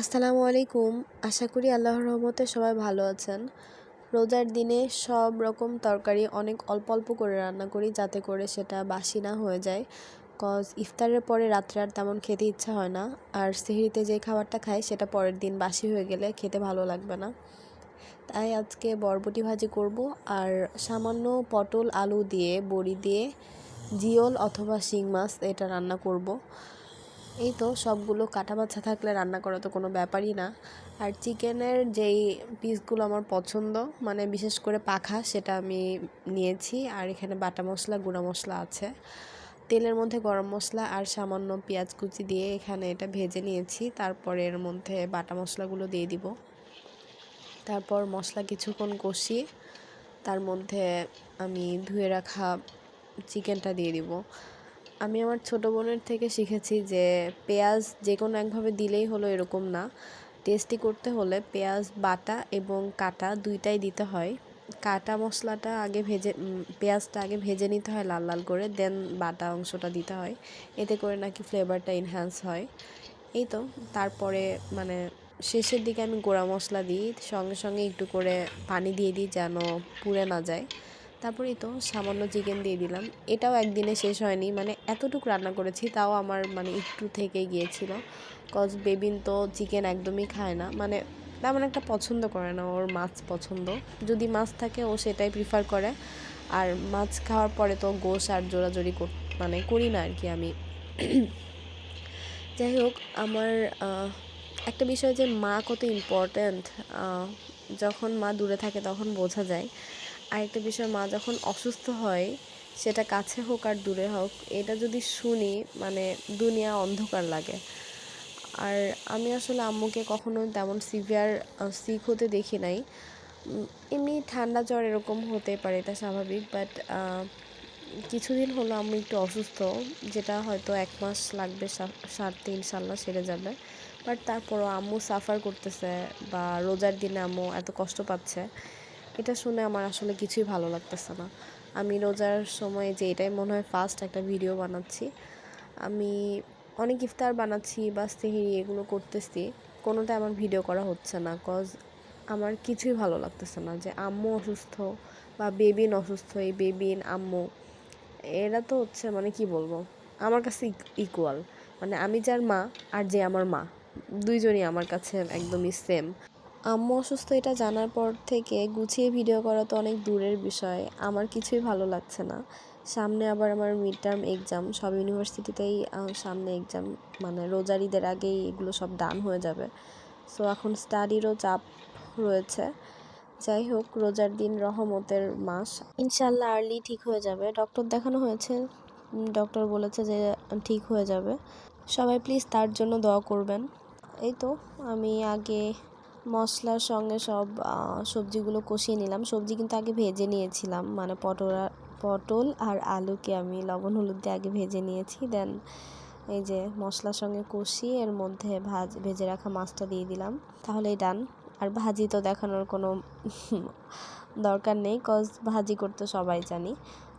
আসসালামু আলাইকুম। আশা করি আল্লাহর রহমতে সবাই ভালো আছেন। রোজার দিনে সব রকম তরকারি অনেক অল্প অল্প করে রান্না করি যাতে করে সেটা বাসি না হয়ে যায়। কজ ইফতারের পরে রাত্রে আর তেমন খেতে ইচ্ছা হয় না। আর সেহরিতে যে খাবারটা খাই সেটা পরের দিন বাসি হয়ে গেলে খেতে ভালো লাগবে না। তাই আজকে বরবটি ভাজি করব আর সামান্য পটল আলু দিয়ে, বড়ি দিয়ে, জিওল অথবা শিং মাছ এটা রান্না করব। এই তো সবগুলো কাটা বাছা থাকলে রান্না করা তো কোনো ব্যাপারই না। আর চিকেনের যেই পিসগুলো আমার পছন্দ মানে বিশেষ করে পাখা, সেটা আমি নিয়েছি। আর এখানে বাটা মশলা, গুঁড়া মশলা আছে। তেলের মধ্যে গরম মশলা আর সামান্য পেঁয়াজ কুচি দিয়ে এখানে এটা ভেজে নিয়েছি। তারপরে এর মধ্যে বাটা মশলাগুলো দিয়ে দিব। তারপর মশলা কিছুক্ষণ কষিয়ে তার মধ্যে আমি ধুয়ে রাখা চিকেনটা দিয়ে দিব। আমি আমার ছোটো বোনের থেকে শিখেছি যে পেঁয়াজ যে কোনো একভাবে দিলেই হলো এরকম না। টেস্টি করতে হলে পেঁয়াজ, বাটা এবং কাটা দুইটাই দিতে হয়। কাটা মশলাটা আগে ভেজে পেঁয়াজটা আগে ভেজে নিতে হয় লাল লাল করে দেন বাটা অংশটা দিতে হয়। এতে করে নাকি ফ্লেভারটা এনহ্যান্স হয়। এই তো, তারপরে মানে শেষের দিকে আমি গোড়া মশলা দিই, সঙ্গে সঙ্গে একটু করে পানি দিয়ে দিই যেন পুড়ে না যায়। তারপরেই তো সামান্য চিকেন দিয়ে দিলাম। এটাও একদিনে শেষ হয়নি। মানে এতটুকু রান্না করেছি, তাও আমার মানে একটু থেকে গিয়েছিল। কজ বেবিন তো চিকেন একদমই খায় না। মানে তেমন একটা পছন্দ করে না, ওর মাছ পছন্দ। যদি মাছ থাকে, ও সেটাই প্রিফার করে। আর মাছ খাওয়ার পরে তো গোশ আর জোরাজোরি মানে করি না আর কি আমি। যাই হোক, আমার একটা বিষয় যে মা কত ইম্পর্ট্যান্ট যখন মা দূরে থাকে তখন বোঝা যায়। আরেকটা বিষয়, মা যখন অসুস্থ হয়, সেটা কাছে হোক আর দূরে হোক, এটা যদি শুনি মানে দুনিয়া অন্ধকার লাগে। আর আমি আসলে আম্মুকে কখনো তেমন সিভিয়ার সিক হতে দেখি নাই। এমনি ঠান্ডা জ্বর এরকম হতে পারে, এটা স্বাভাবিক বাট কিছুদিন হলো আম্মু একটু অসুস্থ, যেটা হয়তো এক মাস লাগবে সাত দিন সাল্লা সেরে যাবে। বাট তারপরও আম্মু সাফার করতেছে বা রোজার দিনে আম্মু এত কষ্ট পাচ্ছে। এটা শুনে আমার আসলে কিছুই ভালো লাগতেছে না। আমি রোজার সময় যে এটাই মনে হয় ফার্স্ট একটা ভিডিও বানাচ্ছি। আমি অনেক ইফতার বানাচ্ছি বা সেহেরি এগুলো করতেছি। কোনোটা আমার ভিডিও করা হচ্ছে না কজ আমার কিছুই ভালো লাগতেছে না যে আম্মু অসুস্থ বা বেবিন অসুস্থ, এই বেবিন আম্মু। এরা তো হচ্ছে মানে কি বলব, আমার কাছে ইকুয়াল মানে আমি যার মা আর যে আমার মা। দুইজনই আমার কাছে একদমই সেম আম্মু অসুস্থ, এটা জানার পর থেকে গুছিয়ে ভিডিও করা তো অনেক দূরের বিষয়। আমার কিছুই ভালো লাগছে না। সামনে আবার আমার মিড টার্ম এক্সাম সব ইউনিভার্সিটিতেই সামনে এক্সাম মানে রোজার ঈদের আগেই এগুলো সব ডান হয়ে যাবে। সো এখন স্টাডিরও চাপ রয়েছে। যাই হোক, রোজার দিন রহমতের মাস। ইনশাল্লাহ আর্লি ঠিক হয়ে যাবে। ডক্টর দেখানো হয়েছে। ডক্টর বলেছে যে, ঠিক হয়ে যাবে। সবাই প্লিজ তার জন্য দোয়া করবেন। এই তো, আমি আগে মশলার সঙ্গে সব সবজিগুলো কষিয়ে নিলাম। সবজি কিন্তু আগে ভেজে নিয়েছিলাম। মানে পটল পটল আর আলুকে আমি লবণ, হলুদ দিয়ে আগে ভেজে নিয়েছি। দেন এই যে মশলার সঙ্গে কষিয়ে এর মধ্যে ভাজ, ভেজে রাখা মাছটা দিয়ে দিলাম। তাহলেই ডান আর ভাজি তো দেখানোর কোনো দরকার নেই কজ ভাজি করতে সবাই জানি।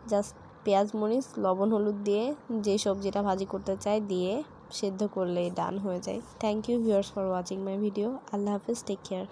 জাস্ট পেঁয়াজ, মরিচ, লবণ, হলুদ দিয়ে যে সবজিটা ভাজি করতে চাই দিয়ে সেদ্ধ করলেই ডান হয়ে যায়। Thank you viewers for watching my video আল্লাহ হাফিজ টেক কেয়ার